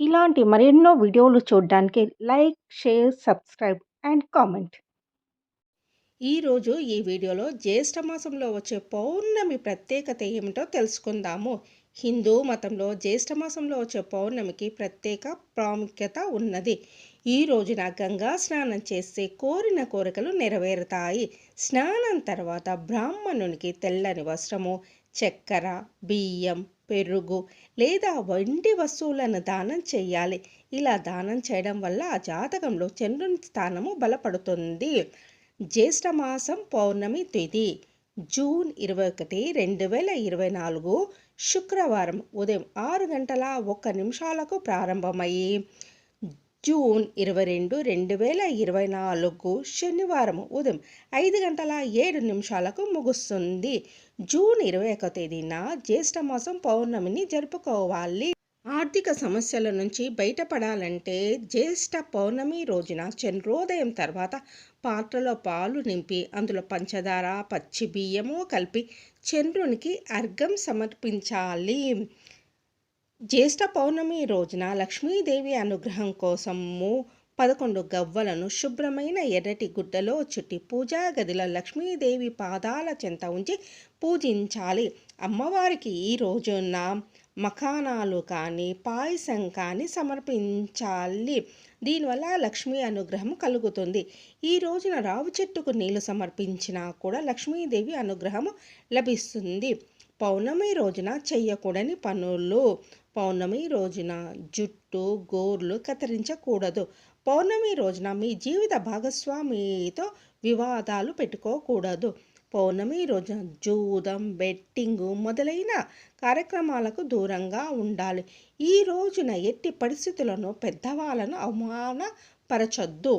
ఇలాంటి మరెన్నో వీడియోలు చూడడానికి like share subscribe and comment. ఈరోజు ఈ వీడియోలో జ్యేష్ఠ మాసంలో వచ్చే పౌర్ణమి ప్రత్యేకత ఏమిటో తెలుసుకుందాము. హిందూ మతంలో జ్యేష్ఠ మాసంలో వచ్చే పౌర్ణమికి ప్రత్యేక ప్రాముఖ్యత ఉన్నది. ఈ రోజున గంగా స్నానం చేస్తే కోరిన కోరికలు నెరవేరుతాయి. స్నానం తర్వాత బ్రాహ్మణునికి తెల్లని వస్త్రము చక్కెర బియ్యం పెరుగు లేదా వంటి వస్తువులను దానం చేయాలి. ఇలా దానం చేయడం వల్ల ఆ జాతకంలో చంద్రుని స్థానము బలపడుతుంది. జ్యేష్ఠమాసం పౌర్ణమి తిథి జూన్ ఇరవై ఒకటి రెండు వేల ఇరవై నాలుగు శుక్రవారం ఉదయం ఆరు గంటల ఒక్క నిమిషాలకు ప్రారంభమయ్యి జూన్ ఇరవై రెండు రెండు వేల ఇరవై నాలుగు శనివారం ఉదయం ఐదు గంటల ఏడు నిమిషాలకు ముగుస్తుంది. జూన్ ఇరవై ఒక తేదీన జ్యేష్ఠమాసం పౌర్ణమిని జరుపుకోవాలి. ఆర్థిక సమస్యల నుంచి బయటపడాలంటే జ్యేష్ఠ పౌర్ణమి రోజున చంద్రోదయం తర్వాత పాత్రలో పాలు నింపి అందులో పంచదార పచ్చి బియ్యము కలిపి చంద్రునికి అర్ఘం సమర్పించాలి. జ్యేష్ఠ పౌర్ణమి రోజున లక్ష్మీదేవి అనుగ్రహం కోసము పదకొండు గవ్వలను శుభ్రమైన ఎర్రటి గుడ్డలో చుట్టి పూజా గదిలో లక్ష్మీదేవి పాదాల చెంత ఉంచి పూజించాలి. అమ్మవారికి ఈ రోజున మఖానాలు కానీ పాయసం కానీ సమర్పించాలి. దీనివల్ల లక్ష్మీ అనుగ్రహం కలుగుతుంది. ఈ రోజున రావు చెట్టుకు నీళ్ళు సమర్పించినా కూడా లక్ష్మీదేవి అనుగ్రహం లభిస్తుంది. పౌర్ణమి రోజున చెయ్యకూడని పనులు. పౌర్ణమి రోజున జుట్టు గోర్లు కత్తిరించకూడదు. పౌర్ణమి రోజున మీ జీవిత భాగస్వామితో వివాదాలు పెట్టుకోకూడదు. పౌర్ణమి రోజున జూదం బెట్టింగు మొదలైన కార్యక్రమాలకు దూరంగా ఉండాలి. ఈ రోజున ఎట్టి పరిస్థితులను పెద్దవాళ్ళను అవమానపరచొద్దు.